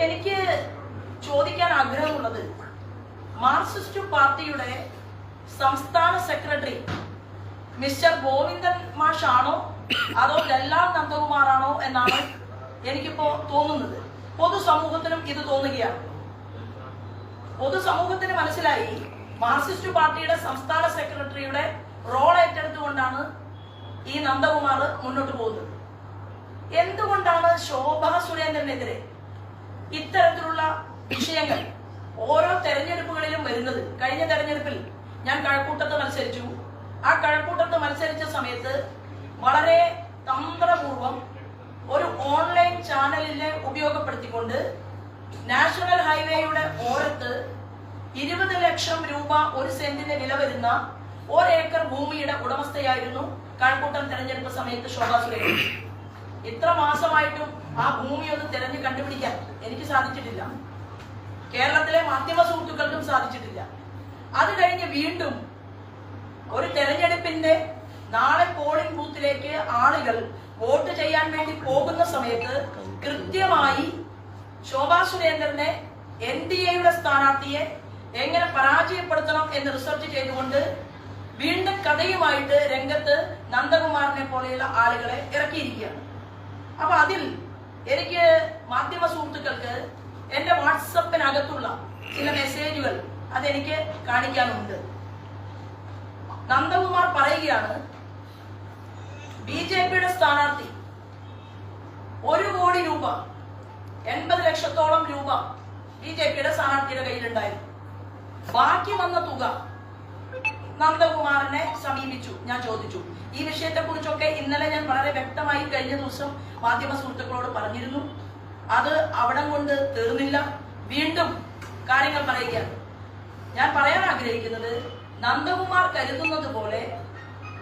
എനിക്ക് ചോദിക്കാൻ ആഗ്രഹമുള്ളത് മാർക്സിസ്റ്റ് പാർട്ടിയുടെ സംസ്ഥാന സെക്രട്ടറി മിസ്റ്റർ ഗോവിന്ദൻ മാഷാണോ അതോ ലല്ലാൽ നന്ദകുമാറാണോ എന്നാണ് എനിക്കിപ്പോ തോന്നുന്നത്. പൊതുസമൂഹത്തിനും ഇത് തോന്നുകയാണ്. പൊതുസമൂഹത്തിന് മനസ്സിലായി മാർക്സിസ്റ്റ് പാർട്ടിയുടെ സംസ്ഥാന സെക്രട്ടറിയുടെ റോൾ ഏറ്റെടുത്തുകൊണ്ടാണ് ഈ നന്ദകുമാർ മുന്നോട്ട് പോകുന്നത്. എന്തുകൊണ്ടാണ് ശോഭാ സുരേന്ദ്രനെതിരെ ഇത്തരത്തിലുള്ള വിഷയങ്ങൾ ഓരോ തെരഞ്ഞെടുപ്പുകളിലും വരുന്നത്. കഴിഞ്ഞ തെരഞ്ഞെടുപ്പിൽ ഞാൻ കഴക്കൂട്ടത്ത് മത്സരിച്ചു. ആ കഴക്കൂട്ടത്ത് മത്സരിച്ച സമയത്ത് വളരെ തന്ത്രപൂർവം ഒരു ഓൺലൈൻ ചാനലിനെ ഉപയോഗപ്പെടുത്തിക്കൊണ്ട് നാഷണൽ ഹൈവേയുടെ ഓരത്ത് ഇരുപത് ലക്ഷം രൂപ ഒരു സെന്റിന് വില വരുന്ന ഒരേക്കർ ഭൂമിയുടെ ഉടമസ്ഥയായിരുന്നു കഴക്കൂട്ടം തെരഞ്ഞെടുപ്പ് സമയത്ത് ശോഭാ സുരേന്ദ്രൻ. ഇത്ര മാസമായിട്ടും ആ ഭൂമി ഒന്ന് തിരഞ്ഞു കണ്ടുപിടിക്കാൻ എനിക്ക് സാധിച്ചിട്ടില്ല. കേരളത്തിലെ മാധ്യമ സുഹൃത്തുക്കൾക്കും സാധിച്ചിട്ടില്ല. അത് കഴിഞ്ഞ് വീണ്ടും ഒരു തെരഞ്ഞെടുപ്പിന്റെ നാളെ പോളിംഗ് ബൂത്തിലേക്ക് ആളുകൾ വോട്ട് ചെയ്യാൻ വേണ്ടി പോകുന്ന സമയത്ത് കൃത്യമായി ശോഭാ സുരേന്ദ്രനെ എൻ ഡി എയുടെ സ്ഥാനാർത്ഥിയെ എങ്ങനെ പരാജയപ്പെടുത്തണം എന്ന് റിസർച്ച് ചെയ്തുകൊണ്ട് വീണ്ടും കഥയുമായിട്ട് രംഗത്ത് നന്ദകുമാറിനെ പോലെയുള്ള ആളുകളെ ഇറക്കിയിരിക്കുകയാണ്. അപ്പൊ അതിൽ എനിക്ക് മാധ്യമ സുഹൃത്തുക്കൾക്ക് എന്റെ വാട്സപ്പിനകത്തുള്ള ചില മെസ്സേജുകൾ അതെനിക്ക് കാണിക്കാനുണ്ട് നന്ദകുമാർ പറയുകയാണ് ബി ജെ പിയുടെ സ്ഥാനാർത്ഥി ഒരു കോടി രൂപ എൺപത് ലക്ഷത്തോളം രൂപ ബി ജെ പിയുടെ സ്ഥാനാർത്ഥിയുടെ കയ്യിലുണ്ടായിരുന്നു. ബാക്കി വന്ന തുക നന്ദകുമാറിനെ സമീപിച്ചു. ഞാൻ ചോദിച്ചു. ഈ വിഷയത്തെ കുറിച്ചൊക്കെ ഇന്നലെ ഞാൻ വളരെ വ്യക്തമായി കഴിഞ്ഞ ദിവസം മാധ്യമ സുഹൃത്തുക്കളോട് പറഞ്ഞിരുന്നു. അത് അവിടം കൊണ്ട് തീർന്നില്ല. വീണ്ടും കാര്യങ്ങൾ പറയുക ഞാൻ പറയാൻ ആഗ്രഹിക്കുന്നത് നന്ദകുമാർ കരുതുന്നത് പോലെ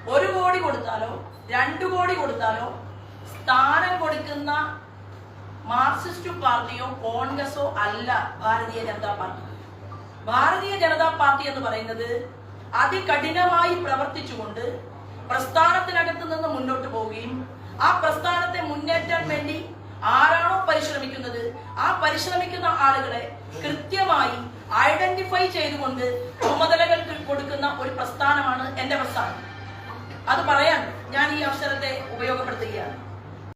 ഒരു കോടി കൊടുത്താലോ രണ്ടു കോടി കൊടുത്താലോ സ്ഥാനം കൊടുക്കുന്ന മാർക്സിസ്റ്റ് പാർട്ടിയോ കോൺഗ്രസോ അല്ല ഭാരതീയ ജനതാ പാർട്ടി. ഭാരതീയ ജനതാ പാർട്ടി എന്ന് പറയുന്നത് അതികഠിനമായി പ്രവർത്തിച്ചുകൊണ്ട് പ്രസ്ഥാനത്തിനകത്ത് നിന്ന് മുന്നോട്ട് പോവുകയും ആ പ്രസ്ഥാനത്തെ മുന്നേറ്റാൻ വേണ്ടി ആരാണോ പരിശ്രമിക്കുന്നത് ആ പരിശ്രമിക്കുന്ന ആളുകളെ കൃത്യമായി ഐഡന്റിഫൈ ചെയ്തുകൊണ്ട് ചുമതലകൾ കൊടുക്കുന്ന ഒരു പ്രസ്ഥാനമാണ് എന്റെ പ്രസ്ഥാനം. അത് പറയാൻ ഞാൻ ഈ അവസരത്തെ ഉപയോഗപ്പെടുത്തുകയാണ്.